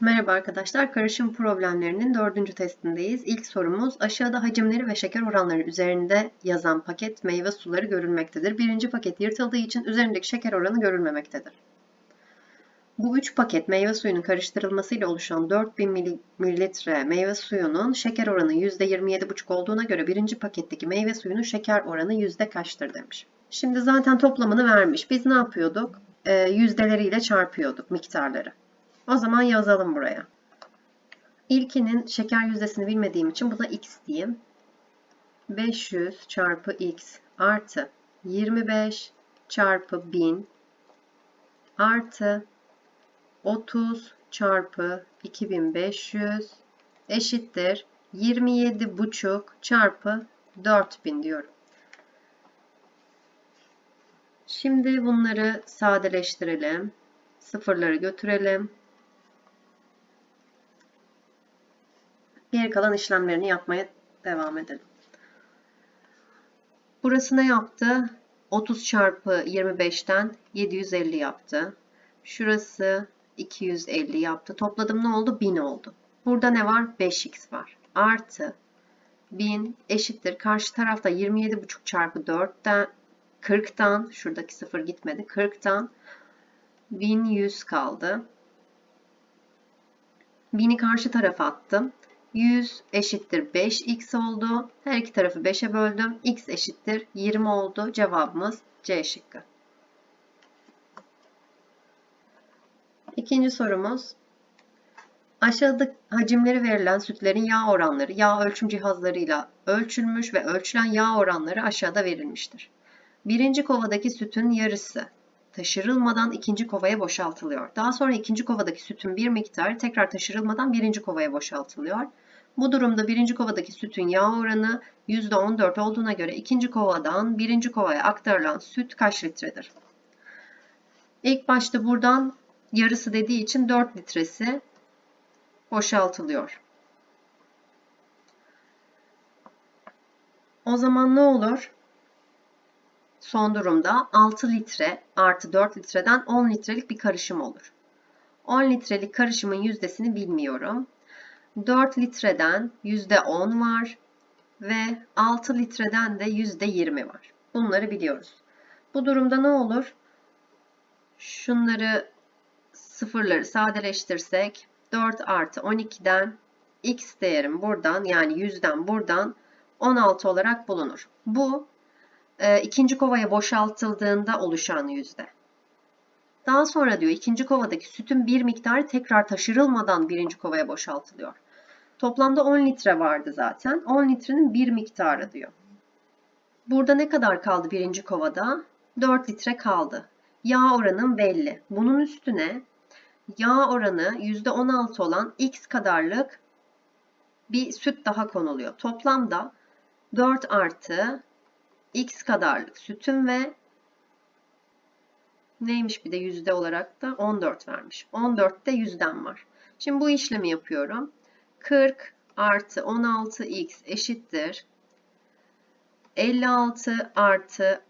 Merhaba arkadaşlar, karışım problemlerinin dördüncü testindeyiz. İlk sorumuz, aşağıda hacimleri ve şeker oranları üzerinde yazan paket meyve suları görülmektedir. Birinci paket yırtıldığı için üzerindeki şeker oranı görülmemektedir. Bu üç paket meyve suyunun karıştırılmasıyla oluşan 4000 mililitre meyve suyunun şeker oranı %27,5 olduğuna göre birinci paketteki meyve suyunun şeker oranı yüzde kaçtır demiş. Şimdi zaten toplamını vermiş. Biz ne yapıyorduk? Ee, yüzdeleriyle çarpıyorduk miktarları. O zaman yazalım buraya. İlkinin şeker yüzdesini bilmediğim için buna x diyeyim. 500 çarpı x artı 25 çarpı 1000 artı 30 çarpı 2500 eşittir 27,5 çarpı 4000 diyorum. Şimdi bunları sadeleştirelim. Sıfırları götürelim. Geri kalan işlemlerini yapmaya devam edelim. Burası ne yaptı? 30 çarpı 25'ten 750 yaptı. Şurası 250 yaptı. Topladım ne oldu? 1000 oldu. Burada ne var? 5x var. Artı 1000 eşittir. Karşı tarafta 27,5 çarpı 4'ten 40'tan şuradaki sıfır gitmedi. 40'tan 1100 kaldı. 1000'i karşı tarafa attım. 100 eşittir 5x oldu. Her iki tarafı 5'e böldüm. x eşittir 20 oldu. Cevabımız C şıkkı. İkinci sorumuz. Aşağıda hacimleri verilen sütlerin yağ oranları yağ ölçüm cihazlarıyla ölçülmüş ve ölçülen yağ oranları aşağıda verilmiştir. Birinci kovadaki sütün yarısı taşırılmadan ikinci kovaya boşaltılıyor. Daha sonra ikinci kovadaki sütün bir miktarı tekrar taşırılmadan birinci kovaya boşaltılıyor. Bu durumda birinci kovadaki sütün yağ oranı %14 olduğuna göre ikinci kovadan birinci kovaya aktarılan süt kaç litredir? İlk başta buradan yarısı dediği için 4 litresi boşaltılıyor. O zaman ne olur? Son durumda 6 litre artı 4 litreden 10 litrelik bir karışım olur. 10 litrelik karışımın yüzdesini bilmiyorum. 4 litreden %10 var ve 6 litreden de %20 var. Bunları biliyoruz. Bu durumda ne olur? Şunları sıfırları sadeleştirsek 4 artı 12'den x değerim buradan yani 100'den buradan 16 olarak bulunur. Bu e, ikinci kovaya boşaltıldığında oluşan yüzde. Daha sonra diyor ikinci kovadaki sütün bir miktarı tekrar taşırılmadan birinci kovaya boşaltılıyor. Toplamda 10 litre vardı zaten. 10 litrenin bir miktarı diyor. Burada ne kadar kaldı birinci kovada? 4 litre kaldı. Yağ oranım belli. Bunun üstüne yağ oranı %16 olan x kadarlık bir süt daha konuluyor. Toplamda 4 artı x kadarlık sütüm ve neymiş bir de yüzde olarak da 14 vermiş. 14'te yüzden var. Şimdi bu işlemi yapıyorum. 40 artı 16x eşittir. 56 artı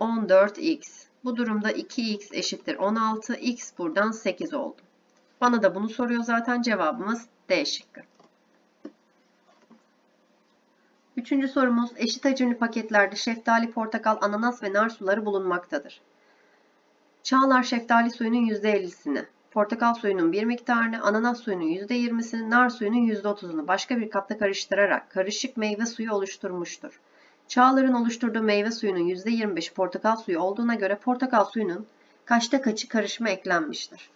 14x. Bu durumda 2x eşittir 16. x buradan 8 oldu. Bana da bunu soruyor zaten cevabımız D şıkkı. Üçüncü sorumuz eşit hacimli paketlerde şeftali, portakal, ananas ve nar suları bulunmaktadır. Çağlar şeftali suyunun %50'sini, portakal suyunun bir miktarını, ananas suyunun %20'sini, nar suyunun %30'unu başka bir kapta karıştırarak karışık meyve suyu oluşturmuştur. Çağlar'ın oluşturduğu meyve suyunun %25 portakal suyu olduğuna göre portakal suyunun kaçta kaçı karışıma eklenmiştir.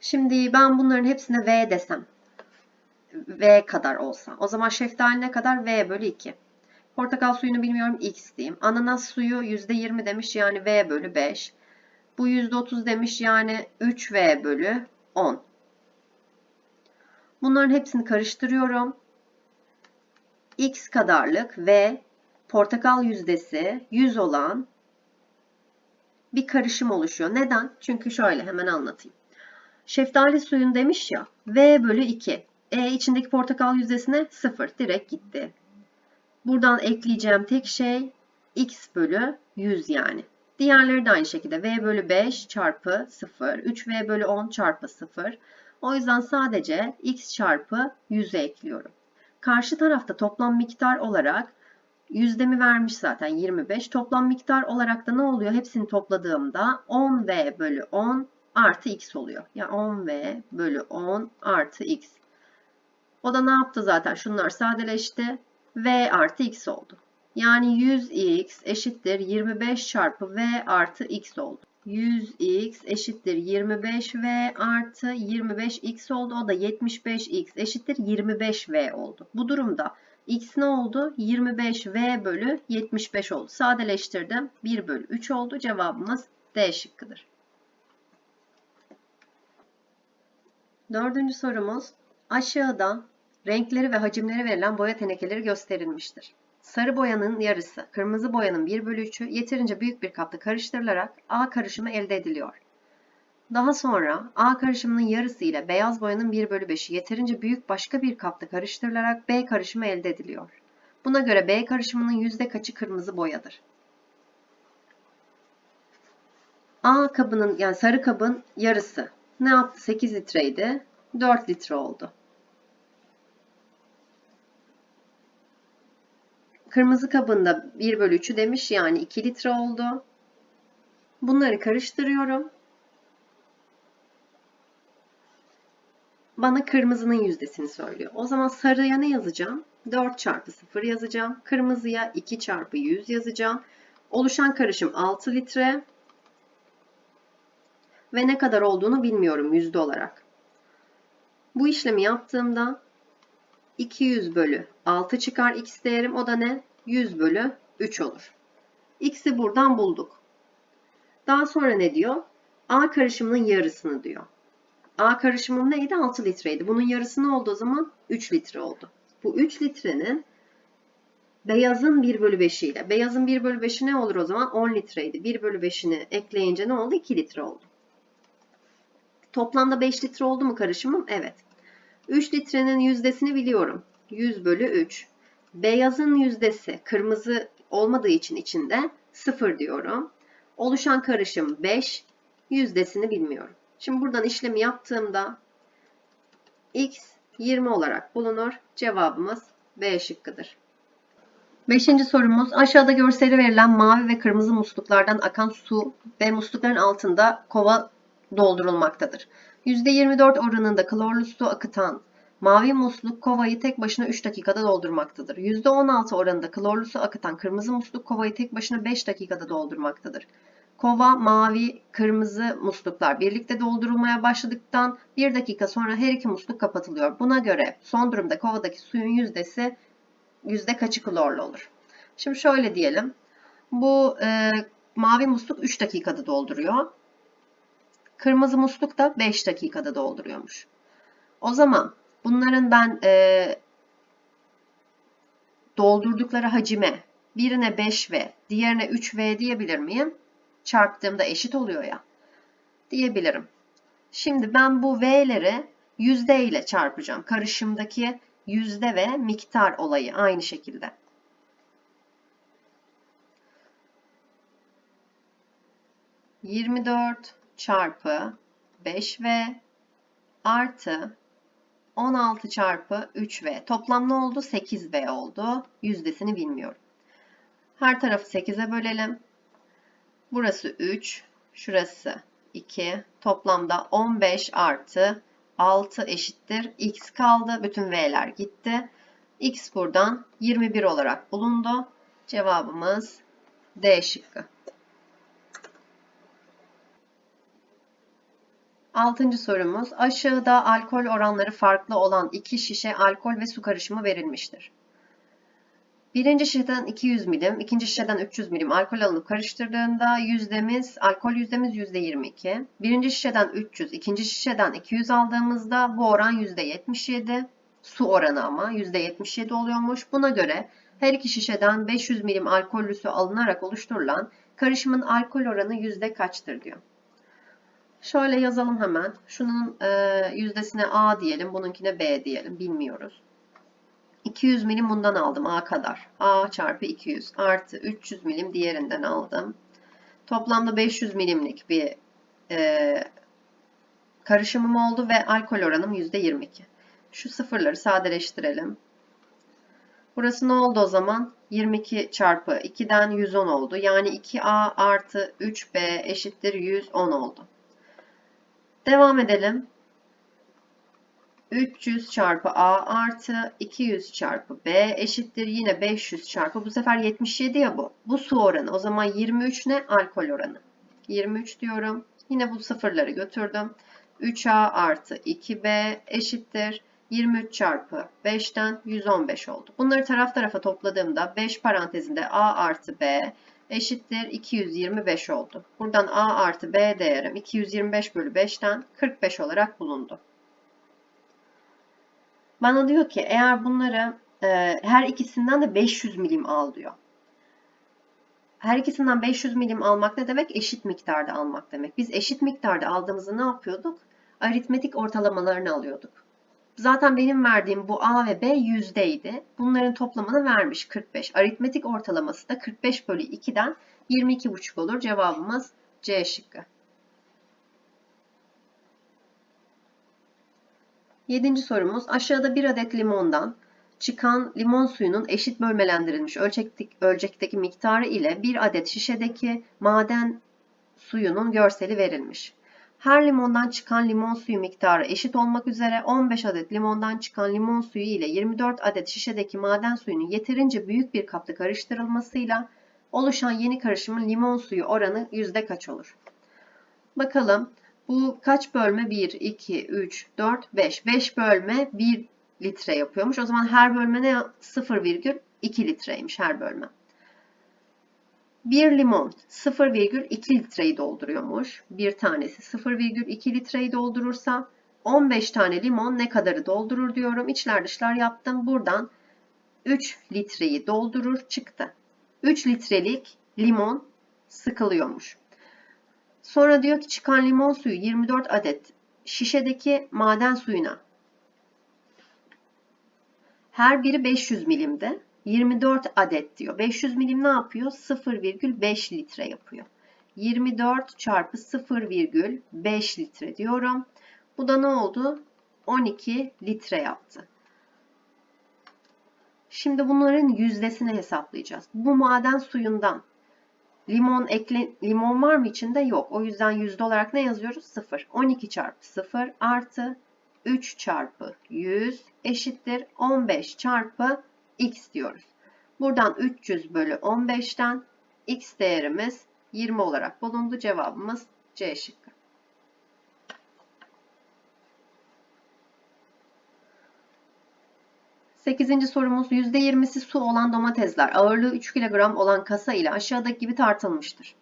Şimdi ben bunların hepsine V desem. V kadar olsa. O zaman şeftali ne kadar? V bölü 2. Portakal suyunu bilmiyorum X diyeyim. Ananas suyu %20 demiş yani V bölü 5. Bu %30 demiş yani 3V bölü 10. Bunların hepsini karıştırıyorum. X kadarlık ve portakal yüzdesi 100 olan bir karışım oluşuyor. Neden? Çünkü şöyle hemen anlatayım. Şeftali suyun demiş ya V bölü 2. E içindeki portakal yüzdesine 0 direkt gitti. Buradan ekleyeceğim tek şey x bölü 100 yani. Diğerleri de aynı şekilde v bölü 5 çarpı 0, 3v bölü 10 çarpı 0. O yüzden sadece x çarpı 100'ü ekliyorum. Karşı tarafta toplam miktar olarak yüzdemi vermiş zaten 25. Toplam miktar olarak da ne oluyor? Hepsini topladığımda 10v bölü 10 artı x oluyor. Ya yani 10v bölü 10 artı x. O da ne yaptı zaten? Şunlar sadeleşti. v artı x oldu. Yani 100x eşittir 25 çarpı v artı x oldu. 100x eşittir 25v artı 25x oldu. O da 75x eşittir 25v oldu. Bu durumda x ne oldu? 25v bölü 75 oldu. Sadeleştirdim. 1 bölü 3 oldu. Cevabımız D şıkkıdır. Dördüncü sorumuz aşağıda renkleri ve hacimleri verilen boya tenekeleri gösterilmiştir. Sarı boyanın yarısı, kırmızı boyanın 1 bölü 3'ü yeterince büyük bir kapta karıştırılarak A karışımı elde ediliyor. Daha sonra A karışımının yarısı ile beyaz boyanın 1 bölü 5'i yeterince büyük başka bir kapta karıştırılarak B karışımı elde ediliyor. Buna göre B karışımının yüzde kaçı kırmızı boyadır? A kabının yani sarı kabın yarısı ne yaptı? 8 litreydi. 4 litre oldu. Kırmızı kabında 1 bölü 3'ü demiş yani 2 litre oldu. Bunları karıştırıyorum. Bana kırmızının yüzdesini söylüyor. O zaman sarıya ne yazacağım? 4 çarpı 0 yazacağım. Kırmızıya 2 çarpı 100 yazacağım. Oluşan karışım 6 litre. Ve ne kadar olduğunu bilmiyorum yüzde olarak. Bu işlemi yaptığımda 200 bölü 6 çıkar x değerim. O da ne? 100 bölü 3 olur. X'i buradan bulduk. Daha sonra ne diyor? A karışımının yarısını diyor. A karışımım neydi? 6 litreydi. Bunun yarısı ne oldu o zaman? 3 litre oldu. Bu 3 litrenin beyazın 1 bölü 5'i ile. Beyazın 1 bölü 5'i ne olur o zaman? 10 litreydi. 1 bölü 5'ini ekleyince ne oldu? 2 litre oldu. Toplamda 5 litre oldu mu karışımım? Evet. 3 litrenin yüzdesini biliyorum. 100 bölü 3. Beyazın yüzdesi kırmızı olmadığı için içinde 0 diyorum. Oluşan karışım 5. Yüzdesini bilmiyorum. Şimdi buradan işlemi yaptığımda x 20 olarak bulunur. Cevabımız B şıkkıdır. Beşinci sorumuz aşağıda görseli verilen mavi ve kırmızı musluklardan akan su ve muslukların altında kova doldurulmaktadır. %24 oranında klorlu su akıtan mavi musluk kovayı tek başına 3 dakikada doldurmaktadır. %16 oranında klorlu su akıtan kırmızı musluk kovayı tek başına 5 dakikada doldurmaktadır. Kova, mavi, kırmızı musluklar birlikte doldurulmaya başladıktan 1 dakika sonra her iki musluk kapatılıyor. Buna göre son durumda kovadaki suyun yüzdesi yüzde kaçı klorlu olur? Şimdi şöyle diyelim. Bu e, mavi musluk 3 dakikada dolduruyor. Kırmızı musluk da 5 dakikada dolduruyormuş. O zaman bunların ben e, doldurdukları hacime birine 5V, diğerine 3V diyebilir miyim? Çarptığımda eşit oluyor ya. Diyebilirim. Şimdi ben bu V'leri yüzde ile çarpacağım. Karışımdaki yüzde ve miktar olayı aynı şekilde. Yirmi dört çarpı 5V artı 16 çarpı 3V. Toplam ne oldu? 8V oldu. Yüzdesini bilmiyorum. Her tarafı 8'e bölelim. Burası 3, şurası 2. Toplamda 15 artı 6 eşittir. X kaldı. Bütün V'ler gitti. X buradan 21 olarak bulundu. Cevabımız D şıkkı. Altıncı sorumuz. Aşağıda alkol oranları farklı olan iki şişe alkol ve su karışımı verilmiştir. Birinci şişeden 200 milim, ikinci şişeden 300 milim alkol alınıp karıştırdığında yüzdemiz, alkol yüzdemiz %22. Birinci şişeden 300, ikinci şişeden 200 aldığımızda bu oran %77. Su oranı ama %77 oluyormuş. Buna göre her iki şişeden 500 milim alkollü su alınarak oluşturulan karışımın alkol oranı yüzde kaçtır diyor. Şöyle yazalım hemen. Şunun e, yüzdesine A diyelim, bununkine B diyelim. Bilmiyoruz. 200 milim bundan aldım A kadar. A çarpı 200 artı 300 milim diğerinden aldım. Toplamda 500 milimlik bir e, karışımım oldu ve alkol oranım %22. Şu sıfırları sadeleştirelim. Burası ne oldu o zaman? 22 çarpı 2'den 110 oldu. Yani 2a artı 3b eşittir 110 oldu. Devam edelim. 300 çarpı a artı 200 çarpı b eşittir yine 500 çarpı bu sefer 77 ya bu. Bu su oranı. O zaman 23 ne? Alkol oranı. 23 diyorum. Yine bu sıfırları götürdüm. 3a artı 2b eşittir 23 çarpı 5'ten 115 oldu. Bunları taraf tarafa topladığımda 5 parantezinde a artı b eşittir 225 oldu. Buradan a artı b değerim 225 bölü 5'ten 45 olarak bulundu. Bana diyor ki eğer bunları e, her ikisinden de 500 milim al diyor. Her ikisinden 500 milim almak ne demek? Eşit miktarda almak demek. Biz eşit miktarda aldığımızda ne yapıyorduk? Aritmetik ortalamalarını alıyorduk. Zaten benim verdiğim bu A ve B yüzdeydi. Bunların toplamını vermiş 45. Aritmetik ortalaması da 45 bölü 2'den 22,5 olur. Cevabımız C şıkkı. Yedinci sorumuz aşağıda bir adet limondan çıkan limon suyunun eşit bölmelendirilmiş ölçekteki, ölçekteki miktarı ile bir adet şişedeki maden suyunun görseli verilmiş. Her limondan çıkan limon suyu miktarı eşit olmak üzere 15 adet limondan çıkan limon suyu ile 24 adet şişedeki maden suyunun yeterince büyük bir kapta karıştırılmasıyla oluşan yeni karışımın limon suyu oranı yüzde kaç olur? Bakalım bu kaç bölme? 1, 2, 3, 4, 5. 5 bölme 1 litre yapıyormuş. O zaman her bölme ne? 0,2 litreymiş her bölme. Bir limon 0,2 litreyi dolduruyormuş. Bir tanesi 0,2 litreyi doldurursa 15 tane limon ne kadarı doldurur diyorum. İçler dışlar yaptım. Buradan 3 litreyi doldurur çıktı. 3 litrelik limon sıkılıyormuş. Sonra diyor ki çıkan limon suyu 24 adet şişedeki maden suyuna her biri 500 milimde. 24 adet diyor. 500 milim ne yapıyor? 0,5 litre yapıyor. 24 çarpı 0,5 litre diyorum. Bu da ne oldu? 12 litre yaptı. Şimdi bunların yüzdesini hesaplayacağız. Bu maden suyundan limon ekle, limon var mı içinde? Yok. O yüzden yüzde olarak ne yazıyoruz? 0. 12 çarpı 0 artı 3 çarpı 100 eşittir 15 çarpı x diyoruz. Buradan 300 bölü 15'ten x değerimiz 20 olarak bulundu. Cevabımız C şıkkı. Sekizinci sorumuz %20'si su olan domatesler ağırlığı 3 kilogram olan kasa ile aşağıdaki gibi tartılmıştır.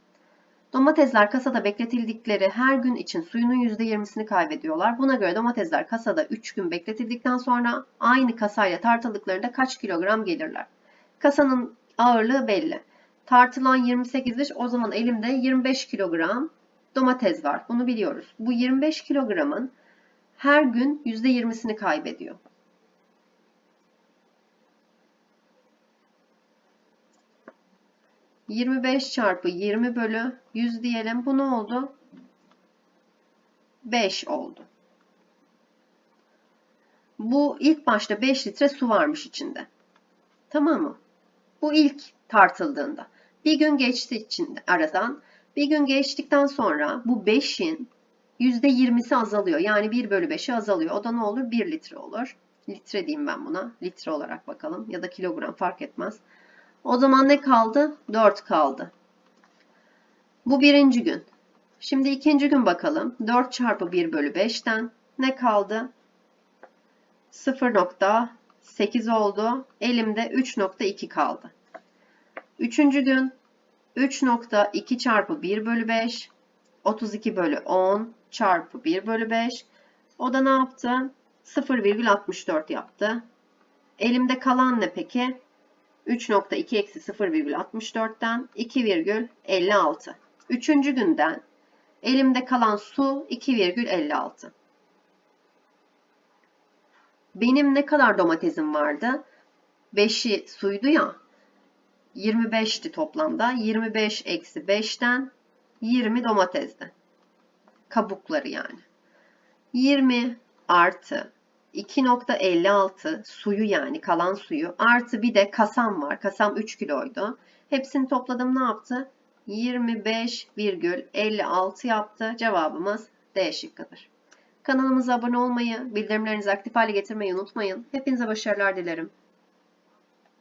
Domatesler kasada bekletildikleri her gün için suyunun %20'sini kaybediyorlar. Buna göre domatesler kasada 3 gün bekletildikten sonra aynı kasayla tartıldıklarında kaç kilogram gelirler? Kasanın ağırlığı belli. Tartılan 28 o zaman elimde 25 kilogram domates var. Bunu biliyoruz. Bu 25 kilogramın her gün %20'sini kaybediyor. 25 çarpı 20 bölü 100 diyelim. Bu ne oldu? 5 oldu. Bu ilk başta 5 litre su varmış içinde. Tamam mı? Bu ilk tartıldığında. Bir gün geçti içinde aradan. Bir gün geçtikten sonra bu 5'in %20'si azalıyor. Yani 1 bölü 5'i azalıyor. O da ne olur? 1 litre olur. Litre diyeyim ben buna. Litre olarak bakalım. Ya da kilogram fark etmez. O zaman ne kaldı? 4 kaldı. Bu birinci gün. Şimdi ikinci gün bakalım. 4 çarpı 1 bölü 5'ten ne kaldı? 0.8 oldu. Elimde 3.2 kaldı. Üçüncü gün 3.2 çarpı 1 bölü 5 32 bölü 10 çarpı 1 bölü 5 o da ne yaptı? 0,64 yaptı. Elimde kalan ne peki? 3.2 eksi 0,64'ten 2,56. Üçüncü günden elimde kalan su 2,56. Benim ne kadar domatesim vardı? 5'i suydu ya. 25'ti toplamda. 25 eksi 5'ten 20 domatesdi. Kabukları yani. 20 artı 2.56 suyu yani kalan suyu artı bir de kasam var. Kasam 3 kiloydu. Hepsini topladım ne yaptı? 25,56 yaptı. Cevabımız D şıkkıdır. Kanalımıza abone olmayı, bildirimlerinizi aktif hale getirmeyi unutmayın. Hepinize başarılar dilerim.